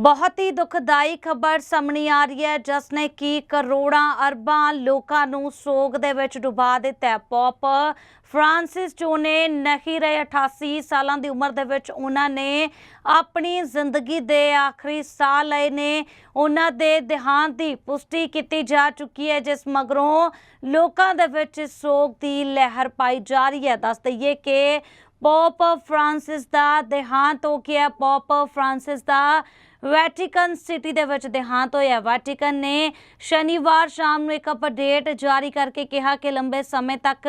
ਬਹੁਤ ਹੀ ਦੁਖਦਾਈ ਖਬਰ ਸਾਹਮਣੇ ਆ ਰਹੀ ਹੈ, ਜਿਸ ਨੇ ਕਿ ਕਰੋੜਾਂ ਅਰਬਾਂ ਲੋਕਾਂ ਨੂੰ ਸੋਗ ਦੇ ਵਿੱਚ ਡੁਬਾ ਦਿੱਤਾ ਹੈ। ਪੌਪ ਫ੍ਰਾਂਸਿਸ ਜੋ ਨੇ ਨਹੀਂ ਰਹੇ 88 ਸਾਲਾਂ ਦੀ ਉਮਰ ਦੇ ਵਿੱਚ, ਉਹਨਾਂ ਨੇ ਆਪਣੀ ਜ਼ਿੰਦਗੀ ਦੇ ਆਖਰੀ ਸਾਹ ਲਏ ਨੇ। ਉਹਨਾਂ ਦੇ ਦੇਹਾਂਤ ਦੀ ਪੁਸ਼ਟੀ ਕੀਤੀ ਜਾ ਚੁੱਕੀ ਹੈ, ਜਿਸ ਮਗਰੋਂ ਲੋਕਾਂ ਦੇ ਵਿੱਚ ਸੋਗ ਦੀ ਲਹਿਰ ਪਾਈ ਜਾ ਰਹੀ ਹੈ। ਦੱਸ ਦਈਏ ਕਿ ਪੌਪ ਫ੍ਰਾਂਸਿਸ ਦਾ ਦੇਹਾਂਤ ਹੋ ਗਿਆ। ਪੌਪ ਫ੍ਰਾਂਸਿਸ ਦਾ ਵੈਟੀਕਨ ਸਿਟੀ ਦੇ ਵਿੱਚ ਦੇਹਾਂਤ ਹੋਇਆ। ਵੈਟੀਕਨ ਨੇ ਸ਼ਨੀਵਾਰ ਸ਼ਾਮ ਨੂੰ ਇੱਕ ਅਪਡੇਟ ਜਾਰੀ ਕਰਕੇ ਕਿਹਾ ਕਿ ਲੰਬੇ ਸਮੇਂ ਤੱਕ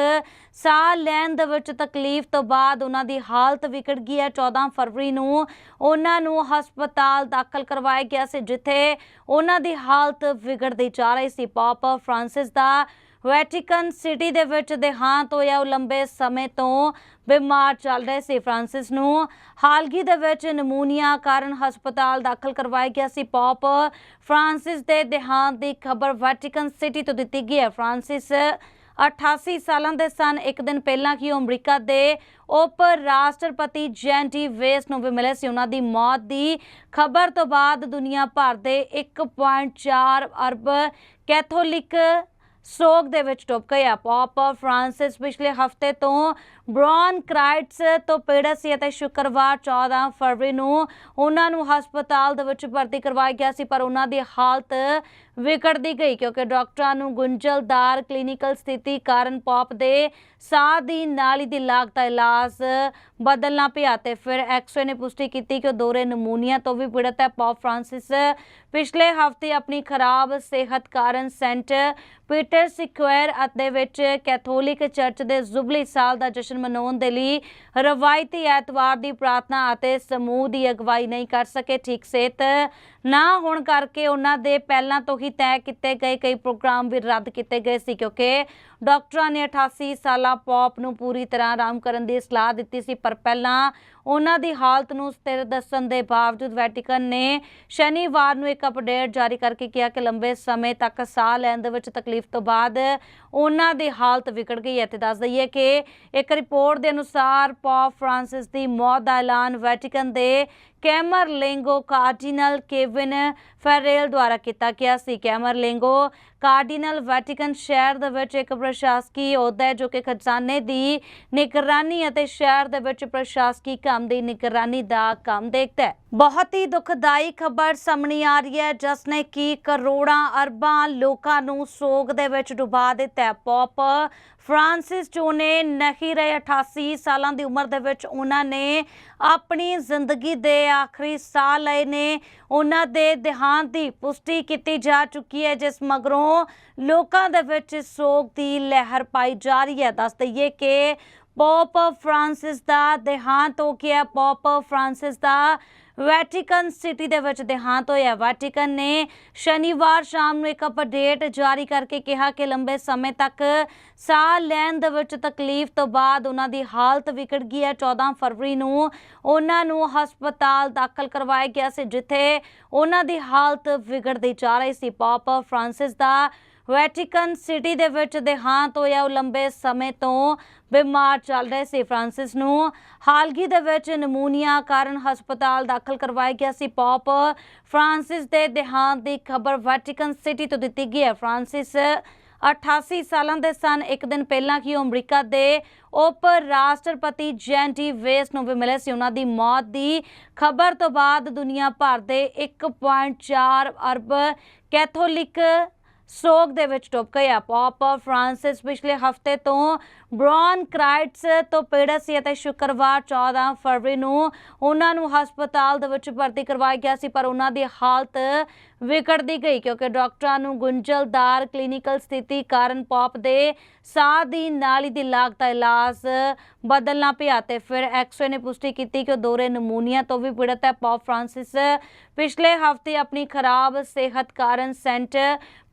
ਸਾਹ ਲੈਣ ਦੇ ਵਿੱਚ ਤਕਲੀਫ ਤੋਂ ਬਾਅਦ ਉਹਨਾਂ ਦੀ ਹਾਲਤ ਵਿਗੜ ਗਈ ਹੈ। 14 ਫਰਵਰੀ ਨੂੰ ਉਹਨਾਂ ਨੂੰ ਹਸਪਤਾਲ ਦਾਖਲ ਕਰਵਾਇਆ ਗਿਆ ਸੀ, ਜਿੱਥੇ ਉਹਨਾਂ ਦੀ ਹਾਲਤ ਵਿਗੜਦੀ ਜਾ ਰਹੀ ਸੀ। ਪਾਪ ਫ੍ਰਾਂਸਿਸ ਦਾ ਵੈਟੀਕਨ ਸਿਟੀ ਦੇ ਵਿੱਚ ਦੇਹਾਂਤ ਹੋਇਆ। ਉਹ ਲੰਬੇ ਸਮੇਂ ਤੋਂ ਬਿਮਾਰ ਚੱਲ ਰਹੇ ਸੀ ਫ੍ਰਾਂਸਿਸ ਨੂੰ। ਹਾਲਗੀ ਦੇ ਵਿੱਚ ਨਮੂਨੀਆ ਕਾਰਨ ਹਸਪਤਾਲ ਦਾਖਲ ਕਰਵਾਇਆ ਗਿਆ ਸੀ। ਪੌਪ ਫ੍ਰਾਂਸਿਸ ਦੇ ਦੇਹਾਂਤ ਦੀ ਖਬਰ ਵੈਟੀਕਨ ਸਿਟੀ ਤੋਂ ਦਿੱਤੀ ਗਈ ਹੈ। ਫ੍ਰਾਂਸਿਸ 88 ਸਾਲਾਂ ਦੇ ਸਨ। ਇੱਕ ਦਿਨ ਪਹਿਲਾਂ ਕਿ ਉਹ ਅਮਰੀਕਾ ਦੇ ਉਪ ਰਾਸ਼ਟਰਪਤੀ ਜੈਂਟੀ ਵੇਸ ਨੂੰ ਵੀ ਮਿਲੇ ਸੀ। ਉਹਨਾਂ ਦੀ ਮੌਤ ਦੀ ਖਬਰ ਤੋਂ ਬਾਅਦ ਦੁਨੀਆ ਭਰ ਦੇ 1.4 ਅਰਬ ਕੈਥੋਲਿਕ ਸੋਗ ਦੇ ਵਿੱਚ ਡੁੱਬ ਗਿਆ ਪੌਪ ਫ੍ਰਾਂਸਿਸ ਪਿਛਲੇ ਹਫ਼ਤੇ ਤੋਂ ਬ੍ਰੌਨਕਾਈਟਸ ਤੋਂ ਪੀੜਤ ਸੀ ਅਤੇ ਸ਼ੁੱਕਰਵਾਰ 14 ਫਰਵਰੀ ਨੂੰ ਉਹਨਾਂ ਨੂੰ ਹਸਪਤਾਲ ਦੇ ਵਿੱਚ ਭਰਤੀ ਕਰਵਾਇਆ ਗਿਆ ਸੀ, ਪਰ ਉਹਨਾਂ ਦੀ ਹਾਲਤ ਵਿਗੜਦੀ ਗਈ ਕਿਉਂਕਿ ਡਾਕਟਰਾਂ ਨੂੰ ਗੁੰਝਲਦਾਰ ਕਲੀਨਿਕਲ ਸਥਿਤੀ ਕਾਰਨ ਪੌਪ ਦੇ ਸਾਹ ਦੀ ਨਾਲੀ ਦੀ ਲਾਗ ਦਾ ਇਲਾਜ ਬਦਲਣਾ ਪਿਆ ਤੇ ਫਿਰ ਐਕਸਰੇ ਨੇ ਪੁਸ਼ਟੀ ਕੀਤੀ ਕਿ ਉਹ ਦੋਰੇ ਨਮੂਨੀਆ ਤੋਂ ਵੀ ਪੀੜਤ ਹੈ। ਪੌਪ ਫ੍ਰਾਂਸਿਸ ਪਿਛਲੇ ਹਫ਼ਤੇ ਆਪਣੀ ਖਰਾਬ ਸਿਹਤ ਕਾਰਨ ਸੈਂਟ ਪੀਟਰ ਸਿਕੁਐਰ ਅਤੇ ਵਿੱਚ ਕੈਥੋਲਿਕ ਚਰਚ ਦੇ ਜੁਬਲੀ ਸਾਲ ਦਾ ਜਸ਼ਨ ਮਨਾਉਣ ਦੇ ਲਈ ਰਵਾਇਤੀ ਐਤਵਾਰ ਦੀ ਪ੍ਰਾਰਥਨਾ ਅਤੇ ਸਮੂਹ ਦੀ ਅਗਵਾਈ ਨਹੀਂ ਕਰ ਸਕੇ। ਠੀਕ ਸਿਹਤ ਨਾ ਹੋਣ ਕਰਕੇ ਉਹਨਾਂ ਦੇ ਪਹਿਲਾਂ ਤੋਂ ਹੀ ਤੈਅ ਕੀਤੇ ਗਏ ਕਈ ਪ੍ਰੋਗਰਾਮ ਵੀ ਰੱਦ ਕੀਤੇ ਗਏ ਸੀ ਕਿਉਂਕਿ ਡਾਕਟਰਾਂ ਨੇ 88 ਸਾਲਾ ਪੌਪ ਨੂੰ ਪੂਰੀ ਤਰ੍ਹਾਂ ਆਰਾਮ ਕਰਨ ਦੀ ਸਲਾਹ ਦਿੱਤੀ ਸੀ, ਪਰ ਪਹਿਲਾਂ ਉਹਨਾਂ ਦੀ ਹਾਲਤ ਨੂੰ ਸਥਿਰ ਦੱਸਣ ਦੇ ਬਾਵਜੂਦ ਵੈਟੀਕਨ ਨੇ ਸ਼ਨੀਵਾਰ ਨੂੰ ਇੱਕ ਅਪਡੇਟ ਜਾਰੀ ਕਰਕੇ ਕਿਹਾ ਕਿ ਲੰਬੇ ਸਮੇਂ ਤੱਕ ਸਾਹ ਲੈਣ ਦੇ ਵਿੱਚ ਤਕਲੀਫ ਤੋਂ ਬਾਅਦ ਉਹਨਾਂ ਦੀ ਹਾਲਤ ਵਿਗੜ ਗਈ ਹੈ। ਤੇ ਦੱਸ ਦਈਏ ਕਿ ਇੱਕ ਰਿਪੋਰਟ ਦੇ ਅਨੁਸਾਰ ਪੌਪ ਫ੍ਰਾਂਸਿਸ ਦੀ ਮੌਤ ਦਾ ਐਲਾਨ ਵੈਟੀਕਨ ਦੇ ਕੈਮਰ ਲੈਂਗੋ ਕਾਰਡੀਨਲ ਕੇਵਿਨ ਫੈਰੇਲ ਦੁਆਰਾ ਕੀਤਾ ਗਿਆ ਸੀ। ਕੈਮਰ ਲੈਂਗੋ ਕਾਰਡੀਨਲ ਵੈਟੀਕਨ ਸ਼ਹਿਰ ਦੇ ਵਿੱਚ ਇੱਕ ਪ੍ਰਸ਼ਾਸਕੀ ਅਹੁਦਾ ਹੈ, ਜੋ ਕਿ ਖਜ਼ਾਨੇ ਦੀ ਨਿਗਰਾਨੀ ਅਤੇ ਸ਼ਹਿਰ ਦੇ ਵਿੱਚ ਪ੍ਰਸ਼ਾਸਕੀ ਕੰਮ ਦੀ ਨਿਗਰਾਨੀ ਦਾ ਕੰਮ ਦੇਖਦਾ ਹੈ। ਬਹੁਤ ਹੀ ਦੁਖਦਾਈ ਖਬਰ ਸਾਹਮਣੇ ਆ ਰਹੀ ਹੈ, ਜਿਸ ਨੇ ਕੀ ਕਰੋੜਾਂ ਅਰਬਾਂ ਲੋਕਾਂ ਨੂੰ ਸੋਗ ਦੇ ਵਿੱਚ ਡੁਬਾ ਦਿੱਤਾ ਹੈ। ਪੌਪ ਫ੍ਰਾਂਸਿਸ, ਜੋ ਨੇ ਨਹੀਂ ਰਹੇ 88 ਸਾਲਾਂ ਦੀ ਉਮਰ ਦੇ ਵਿੱਚ, ਉਹਨਾਂ ਨੇ ਆਪਣੀ ਜ਼ਿੰਦਗੀ ਦੇ ਆਖਰੀ ਸਾਹ ਲਏ ਨੇ। ਉਹਨਾਂ ਦੇ ਦੇਹਾਂਤ ਦੀ ਪੁਸ਼ਟੀ ਕੀਤੀ ਜਾ ਚੁੱਕੀ ਹੈ, ਜਿਸ ਮਗਰੋਂ ਲੋਕਾਂ ਦੇ ਵਿੱਚ ਸੋਗ ਦੀ ਲਹਿਰ ਪਾਈ ਜਾ ਰਹੀ ਹੈ। ਦੱਸ ਦਈਏ ਕਿ ਪੋਪ ਫ੍ਰਾਂਸਿਸ ਦਾ ਦੇਹਾਂਤ ਹੋ ਗਿਆ। ਪੋਪ ਫ੍ਰਾਂਸਿਸ ਦਾ ਵੈਟੀਕਨ ਸਿਟੀ ਦੇ ਵਿੱਚ ਦੇਹਾਂਤ ਹੋਇਆ। ਵੈਟੀਕਨ ਨੇ ਸ਼ਨੀਵਾਰ ਸ਼ਾਮ ਨੂੰ ਇੱਕ ਅਪਡੇਟ ਜਾਰੀ ਕਰਕੇ ਕਿਹਾ ਕਿ ਲੰਬੇ ਸਮੇਂ ਤੱਕ ਸਾਹ ਲੈਣ ਦੇ ਵਿੱਚ ਤਕਲੀਫ ਤੋਂ ਬਾਅਦ ਉਹਨਾਂ ਦੀ ਹਾਲਤ ਵਿਗੜ ਗਈ ਹੈ। 14 ਫਰਵਰੀ ਨੂੰ ਉਹਨਾਂ ਨੂੰ ਹਸਪਤਾਲ ਦਾਖਲ ਕਰਵਾਇਆ ਗਿਆ ਸੀ, ਜਿੱਥੇ ਉਹਨਾਂ ਦੀ ਹਾਲਤ ਵਿਗੜਦੀ ਜਾ ਰਹੀ ਸੀ। ਪਾਪ ਫ੍ਰਾਂਸਿਸ ਦਾ ਵੈਟੀਕਨ ਸਿਟੀ ਦੇ ਵਿੱਚ ਦੇਹਾਂਤ ਹੋਇਆ। ਉਹ ਲੰਬੇ ਸਮੇਂ ਤੋਂ ਬਿਮਾਰ ਚੱਲ ਰਹੇ ਸੀ ਫ੍ਰਾਂਸਿਸ ਨੂੰ। ਹਾਲਗੀ ਦੇ ਵਿੱਚ ਨਮੂਨੀਆ ਕਾਰਨ ਹਸਪਤਾਲ ਦਾਖਲ ਕਰਵਾਇਆ ਗਿਆ ਸੀ। ਪੌਪ ਫ੍ਰਾਂਸਿਸ ਦੇ ਦੇਹਾਂਤ ਦੀ ਖਬਰ ਵੈਟੀਕਨ ਸਿਟੀ ਤੋਂ ਦਿੱਤੀ ਗਈ ਹੈ। ਫ੍ਰਾਂਸਿਸ 88 ਸਾਲਾਂ ਦੇ ਸਨ। ਇੱਕ ਦਿਨ ਪਹਿਲਾਂ ਕਿ ਉਹ ਅਮਰੀਕਾ ਦੇ ਉਪ ਰਾਸ਼ਟਰਪਤੀ ਜੈਂਟੀ ਵੇਸ ਨੂੰ ਵੀ ਮਿਲੇ ਸੀ। ਉਹਨਾਂ ਦੀ ਮੌਤ ਦੀ ਖਬਰ ਤੋਂ ਬਾਅਦ ਦੁਨੀਆ ਭਰ ਦੇ 1.4 ਅਰਬ ਕੈਥੋਲਿਕ ਸੋਗ ਦੇ ਵਿੱਚ ਡੁੱਬ ਗਿਆ ਪੌਪ ਫ੍ਰਾਂਸਿਸ ਪਿਛਲੇ ਹਫ਼ਤੇ ਤੋਂ ਬ੍ਰੌਨਕਾਈਟਸ ਤੋਂ ਪੀੜਤ ਸੀ ਅਤੇ ਸ਼ੁੱਕਰਵਾਰ 14 ਫਰਵਰੀ ਨੂੰ ਉਹਨਾਂ ਨੂੰ ਹਸਪਤਾਲ ਦੇ ਵਿੱਚ ਭਰਤੀ ਕਰਵਾਇਆ ਗਿਆ ਸੀ, ਪਰ ਉਹਨਾਂ ਦੀ ਹਾਲਤ ਵਿਗੜਦੀ ਗਈ ਕਿਉਂਕਿ ਡਾਕਟਰਾਂ ਨੂੰ ਗੁੰਝਲਦਾਰ ਕਲੀਨਿਕਲ ਸਥਿਤੀ ਕਾਰਨ ਪੌਪ ਦੇ ਸਾਹ ਦੀ ਨਾਲੀ ਦੀ ਲਾਗ ਦਾ ਇਲਾਜ ਬਦਲਣਾ ਪਿਆ ਤੇ ਫਿਰ ਐਕਸਰੇ ਨੇ ਪੁਸ਼ਟੀ ਕੀਤੀ ਕਿ ਉਹ ਦੋਰੇ ਨਮੂਨੀਆ ਤੋਂ ਵੀ ਪੀੜਤ ਹੈ। ਪੌਪ ਫ੍ਰਾਂਸਿਸ ਪਿਛਲੇ ਹਫ਼ਤੇ ਆਪਣੀ ਖਰਾਬ ਸਿਹਤ ਕਾਰਨ ਸੈਂਟ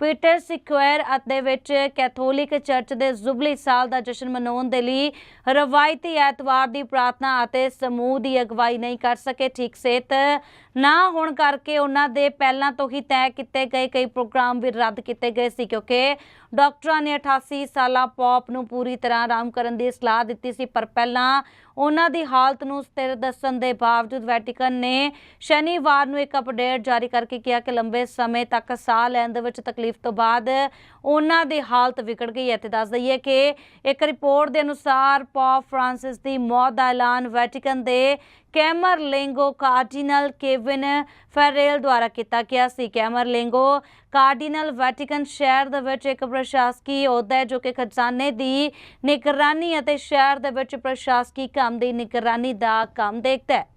ਪੀਟਰ ਸਿਕੁਐਰ ਅਤੇ ਵਿੱਚ ਕੈਥੋਲਿਕ ਚਰਚ ਦੇ ਜੁਬਲੀ ਸਾਲ ਦਾ ਜਸ਼ਨ ਮਨਾਉਣ ਦੇ ਲਈ ਰਵਾਇਤੀ ਐਤਵਾਰ ਦੀ ਪ੍ਰਾਰਥਨਾ ਅਤੇ ਸਮੂਹ ਦੀ ਅਗਵਾਈ ਨਹੀਂ ਕਰ ਸਕੇ। ਠੀਕ ਸਿਹਤ ਨਾ ਹੋਣ ਕਰਕੇ ਉਹਨਾਂ ਦੇ ਪਹਿਲਾਂ ਤੋਂ ਹੀ ਤੈਅ ਕੀਤੇ ਗਏ ਕਈ ਪ੍ਰੋਗਰਾਮ ਵੀ ਰੱਦ ਕੀਤੇ ਗਏ ਸੀ ਕਿਉਂਕਿ ਡਾਕਟਰਾਂ ਨੇ 88 ਸਾਲਾ ਪੌਪ ਨੂੰ ਪੂਰੀ ਤਰ੍ਹਾਂ ਆਰਾਮ ਕਰਨ ਦੀ ਸਲਾਹ ਦਿੱਤੀ ਸੀ, ਪਰ ਪਹਿਲਾਂ ਉਹਨਾਂ ਦੀ ਹਾਲਤ ਨੂੰ ਸਥਿਰ ਦੱਸਣ ਦੇ ਬਾਵਜੂਦ ਵੈਟੀਕਨ ਨੇ ਸ਼ਨੀਵਾਰ ਨੂੰ ਇੱਕ ਅਪਡੇਟ ਜਾਰੀ ਕਰਕੇ ਕਿਹਾ ਕਿ ਲੰਬੇ ਸਮੇਂ ਤੱਕ ਸਾਹ ਲੈਣ ਦੇ ਵਿੱਚ ਤਕਲੀਫ ਤੋਂ ਬਾਅਦ ਉਹਨਾਂ ਦੀ ਹਾਲਤ ਵਿਗੜ ਗਈ ਹੈ ਤੇ ਦੱਸ ਦਈਏ ਕਿ ਇੱਕ ਰਿਪੋਰਟ ਦੇ ਅਨੁਸਾਰ ਪੌਪ ਫ੍ਰਾਂਸਿਸ ਦੀ ਮੌਤ ਦਾ ਐਲਾਨ ਵੈਟੀਕਨ ਦੇ ਕੈਮਰ ਲਿੰਗੋ ਕਾਰਡੀਨਲ ਕੇਵਿਨ ਫੈਰੇਲ ਦੁਆਰਾ ਕੀਤਾ ਗਿਆ ਸੀ। ਕੈਮਰ ਲਿੰਗੋ ਕਾਰਡੀਨਲ ਵੈਟੀਕਨ ਸ਼ਹਿਰ ਦੇ ਵਿੱਚ ਇੱਕ ਪ੍ਰਸ਼ਾਸਕੀ ਅਹੁਦਾ ਹੈ, ਜੋ ਕਿ ਖਜ਼ਾਨੇ ਦੀ ਨਿਗਰਾਨੀ ਅਤੇ ਸ਼ਹਿਰ ਦੇ ਵਿੱਚ ਪ੍ਰਸ਼ਾਸਕੀ ਕੰਮ ਦੀ ਨਿਗਰਾਨੀ ਦਾ ਕੰਮ ਦੇਖਦਾ ਹੈ।